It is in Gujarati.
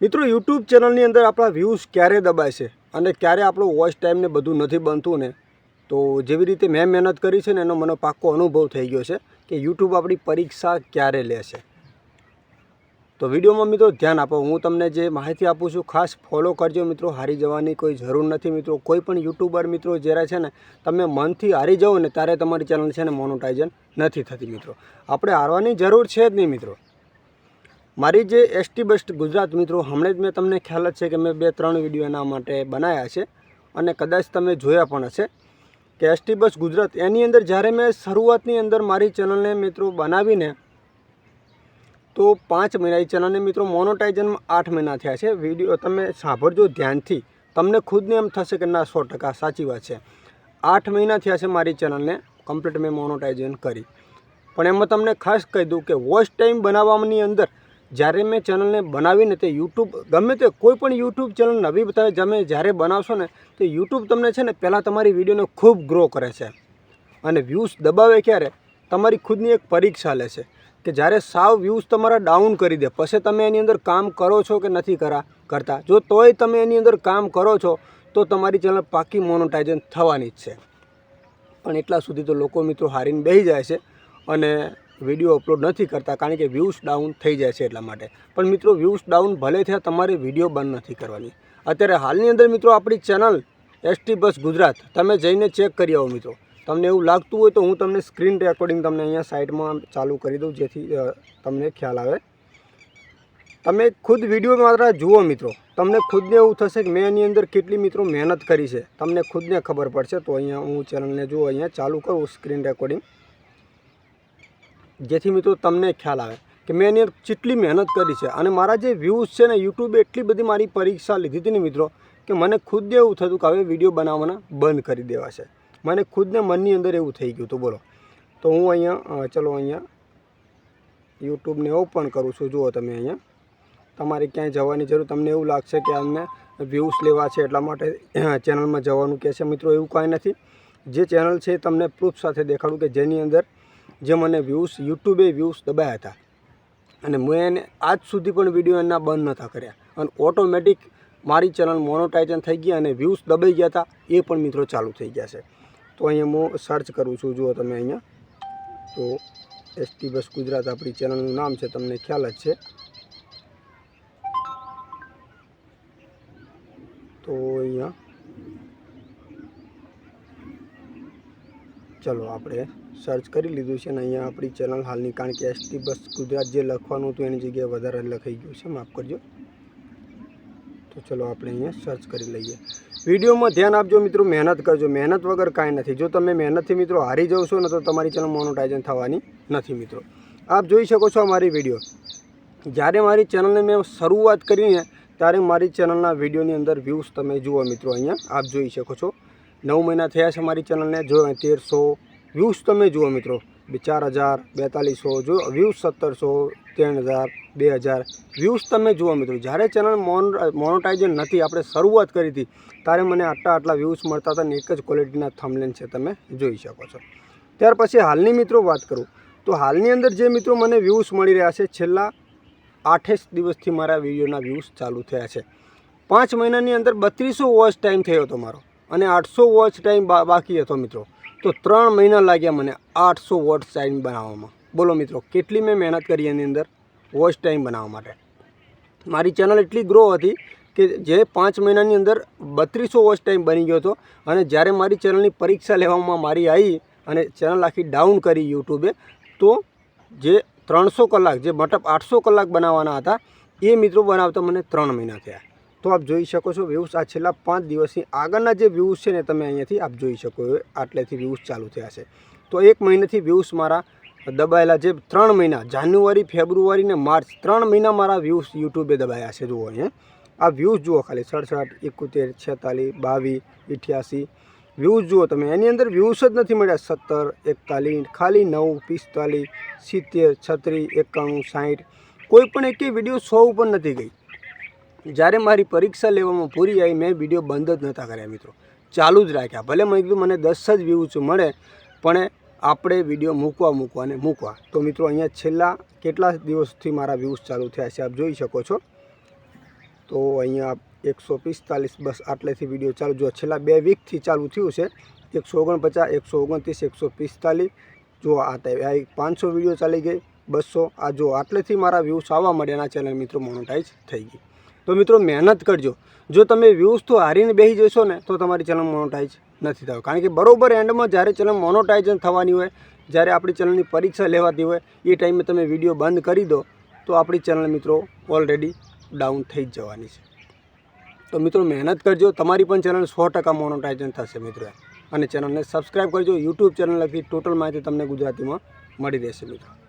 મિત્રો યુટ્યુબ ચેનલની અંદર આપણા વ્યૂઝ ક્યારે દબાય છે અને ક્યારે આપણો વોચ ટાઈમને બધું નથી બનતું ને, તો જેવી રીતે મેં મહેનત કરી છે ને, એનો મને પાક્કો અનુભવ થઈ ગયો છે કે યુટ્યુબ આપણી પરીક્ષા ક્યારે લે છે. તો વિડીયોમાં મિત્રો ધ્યાન આપો. હું તમને જે માહિતી આપું છું, ખાસ ફોલો કરજો મિત્રો. હારી જવાની કોઈ જરૂર નથી મિત્રો. કોઈ પણ યુટ્યુબર મિત્રો જ્યારે છે ને, તમે મનથી હારી જાઓ ને, ત્યારે તમારી ચેનલ છે ને મોનોટાઇઝન નથી થતી મિત્રો. આપણે હારવાની જરૂર છે જ નહીં મિત્રો. મારી જે એસટી બેસ્ટ ગુજરાત મિત્રો, હમણાં જ મેં તમને ખ્યાલ જ છે કે મેં બે ત્રણ વીડિયો એના માટે બનાવ્યા છે અને કદાચ તમે જોયા પણ હશે કે એસટી બસ ગુજરાત એની અંદર જ્યારે મેં શરૂઆતની અંદર મારી ચેનલને મિત્રો બનાવીને, તો પાંચ મહિના, એ ચેનલને મિત્રો મોનોટાઇઝનમાં આઠ મહિના થયા છે. વીડિયો તમે સાંભળજો ધ્યાનથી. તમને ખુદને એમ થશે કે ના, સો ટકા સાચી વાત છે. આઠ મહિના થયા છે મારી ચેનલને કમ્પ્લીટ મેં મોનોટાઇઝન કરી. પણ એમાં તમને ખાસ કહી દઉં કે વોચ ટાઈમ બનાવવાની અંદર જ્યારે મેં ચેનલને બનાવીને તે યુટ્યુબ, ગમે તે કોઈ પણ યુટ્યુબ ચેનલ નવી બતાવે તમે જ્યારે બનાવશો ને, તો યુટ્યુબ તમને છે ને પહેલાં તમારી વિડીયોને ખૂબ ગ્રો કરે છે. અને વ્યૂઝ દબાવે ક્યારે? તમારી ખુદની એક પરીક્ષા લે છે કે જ્યારે સાવ વ્યૂઝ તમારા ડાઉન કરી દે, પછી તમે એની અંદર કામ કરો છો કે નથી કરા, કરતા? જો તોય તમે એની અંદર કામ કરો છો, તો તમારી ચેનલ પાકી મોનોટાઇઝન થવાની જ છે. પણ એટલા સુધી તો લોકો મિત્રો હારીને બેસી જાય છે. અને વીડિયો અપલોડ નથી કરતા, કારણ કે વ્યૂઝ ડાઉન થઈ જાય છે એટલા માટે. પણ મિત્રો વ્યૂઝ ડાઉન ભલે થયા, તમારે વીડિયો બંધ નથી કરવાની. અત્યારે હાલની અંદર મિત્રો, આપણી ચેનલ એસટી બસ ગુજરાત, તમે જઈને ચેક કરી આવો મિત્રો. તમને એવું લાગતું હોય તો હું તમને સ્ક્રીન રેકોર્ડિંગ તમને અહીંયા સાઈડમાં ચાલુ કરી દઉં, જેથી તમને ખ્યાલ આવે. તમે ખુદ વીડિયો માત્ર જુઓ મિત્રો. તમને ખુદને એવું થશે કે મેં એની અંદર કેટલી મિત્રો મહેનત કરી છે. તમને ખુદને ખબર પડશે, તો અહીંયા હું ચેનલને જુઓ અહીંયા ચાલુ કરું સ્ક્રીન રેકોર્ડિંગ જેથી મિત્રો તમને ખ્યાલ આવે કે મેં એની કેટલી મહેનત કરી છે અને મારા જે વ્યૂઝ છે ને યુટ્યુબે એટલી બધી મારી પરીક્ષા લીધી હતી ને મિત્રો કે મને ખુદને એવું થતું કે હવે વીડિયો બનાવવાના બંધ કરી દેવા છે મને ખુદને મનની અંદર એવું થઈ ગયું હતું, બોલો. તો હું અહીંયા ચલો અહીંયા યુટ્યુબને ઓપન કરું છું. જુઓ તમે અહીંયા. તમારે ક્યાંય જવાની જરૂર, તમને એવું લાગશે કે અમને વ્યૂઝ લેવા છે એટલા માટે ચેનલમાં જવાનું કહે છે. મિત્રો એવું કાંઈ નથી. જે ચેનલ છે તમને પ્રૂફ સાથે દેખાડું કે જેની અંદર જે મને વ્યૂઝ યુટ્યુબે વ્યૂઝ દબાયા હતા. અને મેં એને આજ સુધી પણ વીડિયો એના બંધ નહોતા કર્યા. અને ઓટોમેટિક મારી ચેનલ મોનોટાઇઝન થઈ ગઈ અને વ્યૂઝ દબાઈ ગયા હતા. એ પણ મિત્રો ચાલુ થઈ ગયા છે. તો અહીંયા હું સર્ચ કરું છું. જુઓ તમે અહીંયા. તો એસટી બસ ગુજરાત આપણી ચેનલનું નામ છે. તમને ખ્યાલ જ છે. તો અહીંયા ચલો, આપણે સર્ચ કરી લીધું છે અને અહીંયા આપણી ચેનલ હાલની, કારણ કે એસટી બસ ગુજરાત જે લખવાનું હતું એની જગ્યાએ વધારે લખાઈ ગયું છે, માફ કરજો. તો ચલો, આપણે અહીંયા સર્ચ કરી લઈએ. વિડીયોમાં ધ્યાન આપજો મિત્રો, મહેનત કરજો. મહેનત વગર કાંઈ નથી. જો તમે મહેનતથી મિત્રો હારી જવશો ને, તો તમારી ચેનલ મોનોટાઇઝન થવાની નથી મિત્રો. આપ જોઈ શકો છો મારી વીડિયો. જ્યારે મારી ચેનલને મેં શરૂઆત કરીને ત્યારે મારી ચેનલના વિડીયોની અંદર વ્યૂઝ તમે જુઓ મિત્રો અહીંયા. આપ જોઈ શકો છો. નવ મહિના થયા છે મારી ચેનલને. જો તેરસો વ્યૂઝ તમે જુઓ મિત્રો, બે ચાર હજાર, બેતાલીસો, જો વ્યૂઝ સત્તરસો, ત્રણ હજાર, બે હજાર વ્યૂઝ તમે જુઓ મિત્રો. જ્યારે ચેનલ મોન મોનોટાઇઝન નથી, આપણે શરૂઆત કરી હતી, ત્યારે મને આટલા આટલા વ્યૂઝ મળતા હતા ને એક જ ક્વોલિટીના થમલેન છે, તમે જોઈ શકો છો. ત્યાર પછી હાલની મિત્રો વાત કરું, તો હાલની અંદર જે મિત્રો મને વ્યૂઝ મળી રહ્યા છે, છેલ્લા આઠેક દિવસથી મારા વિડીયોના વ્યૂઝ ચાલુ થયા છે. પાંચ મહિનાની અંદર બત્રીસો વોચ ટાઈમ થયો હતો મારો. અને આઠસો વોચ ટાઈમ બાકી હતો મિત્રો. તો ત્રણ મહિના લાગ્યા મને આઠસો વોચ ટાઈમ બનાવવામાં. બોલો મિત્રો, કેટલી મેં મહેનત કરી એની અંદર વોચ ટાઈમ બનાવવા માટે? મારી ચેનલ એટલી ગ્રો હતી કે જે પાંચ મહિનાની અંદર બત્રીસો વોચ ટાઈમ બની ગયો હતો અને જ્યારે મારી ચેનલની પરીક્ષા લેવામાં મારી આવી અને ચેનલ આખી ડાઉન કરી યુટ્યુબે, તો જે ત્રણસો કલાક, જે મતલબ આઠસો કલાક બનાવવાના હતા, એ મિત્રો બનાવતા મને ત્રણ મહિના થયા. તો આપ જોઈ શકો છો વ્યૂઝ આ છેલ્લા પાંચ દિવસની આગળના જે વ્યૂઝ છે ને તમે અહીંયાથી આપ જોઈ શકો આટલેથી વ્યૂઝ ચાલુ થયા છે. તો એક મહિનાથી વ્યૂઝ મારા દબાયેલા જે ત્રણ મહિના, જાન્યુઆરી, ફેબ્રુઆરી ને માર્ચ, ત્રણ મહિના મારા વ્યૂઝ યુટ્યુબે દબાયા છે. જુઓ અહીંયા. આ વ્યૂઝ જુઓ ખાલી, સડસઠ, એકોતેર, છેતાલીસ, બાવીસ અઠ્યાસી વ્યૂઝ જુઓ તમે, એની અંદર વ્યૂઝ જ નથી મળ્યા. સત્તર, એકતાલીસ, ખાલી નવ, પિસ્તાલીસ, સિત્તેર, છત્રીસ, એકાણું સાઠ કોઈ પણ એકેય વીડિયો સો ઉપર નથી ગઈ. જ્યારે મારી પરીક્ષા લેવામાં પૂરી આવી, મેં વીડિયો બંધ જ નહોતા કર્યા મિત્રો. ચાલુ જ રાખ્યા. ભલે મેં કીધું મને દસ જ વ્યૂઝ મળે, પણ આપણે વીડિયો મૂકવા મૂકવા ને મૂકવા. તો મિત્રો અહીંયા છેલ્લા કેટલા દિવસથી મારા વ્યૂઝ ચાલુ થયા છે, આપ જોઈ શકો છો. તો અહીંયા એકસો પિસ્તાલીસ, બસ આટલેથી વીડિયો ચાલુ. જો છેલ્લા બે વીકથી ચાલુ થયું છે, એકસો ઓગણપચાસ, એકસો ઓગણત્રીસ, એકસો પિસ્તાલીસ. જો આ આ પાંચસો વીડિયો ચાલી ગઈ, બસો. આ જો આટલેથી મારા વ્યૂઝ આવવા મળ્યાના ચેનલ મિત્રો, મોનોટાઈઝ થઈ ગઈ. તો મિત્રો મહેનત કરજો. જો તમે વ્યૂઝ તો હારીને બેસી જશો ને, તો તમારી ચેનલ મોનોટાઈઝ નથી થયું કારણ કે બરોબર એન્ડમાં જ્યારે ચેનલ મોનોટાઈઝ થવાની હોય, જ્યારે આપણી ચેનલની પરીક્ષા લેવાતી હોય, એ ટાઈમે તમે વીડિયો બંધ કરી દો, તો આપણી ચેનલ મિત્રો ઓલરેડી ડાઉન થઈ જ જવાની છે. તો મિત્રો મહેનત કરજો. તમારી પણ ચેનલ સો ટકા મોનોટાઈઝન થશે મિત્રો. અને ચેનલને સબસ્ક્રાઈબ કરજો. યુટ્યુબ ચેનલ લખી ટોટલ માહિતી તમને ગુજરાતીમાં મળી રહેશે મિત્રો.